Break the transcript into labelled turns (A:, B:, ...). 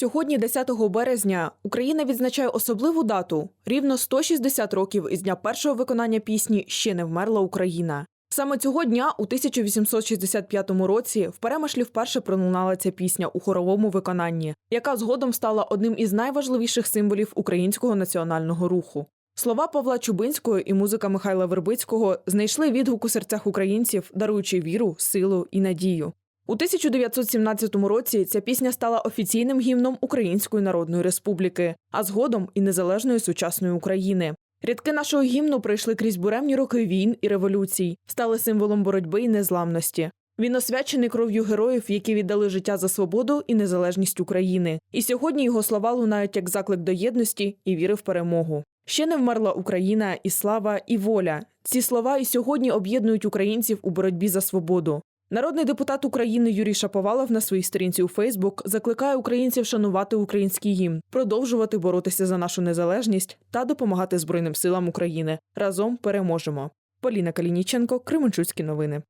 A: Сьогодні, 10 березня, Україна відзначає особливу дату рівно 160 років із дня першого виконання пісні Ще не вмерла Україна. Саме цього дня, у 1865 році, в Перемишлі вперше пролунала ця пісня у хоровому виконанні, яка згодом стала одним із найважливіших символів українського національного руху. Слова Павла Чубинського і музика Михайла Вербицького знайшли відгук у серцях українців, даруючи віру, силу і надію. У 1917 році ця пісня стала офіційним гімном Української Народної Республіки, а згодом і незалежної сучасної України. Рядки нашого гімну пройшли крізь буремні роки війн і революцій, стали символом боротьби і незламності. Він освячений кров'ю героїв, які віддали життя за свободу і незалежність України. І сьогодні його слова лунають як заклик до єдності і віри в перемогу. Ще не вмерла Україна, і слава, і воля. Ці слова і сьогодні об'єднують українців у боротьбі за свободу. Народний депутат України Юрій Шаповалов на своїй сторінці у Фейсбук закликає українців шанувати український гімн, продовжувати боротися за нашу незалежність та допомагати Збройним силам України. Разом переможемо. Поліна Калініченко, Кременчуцькі новини.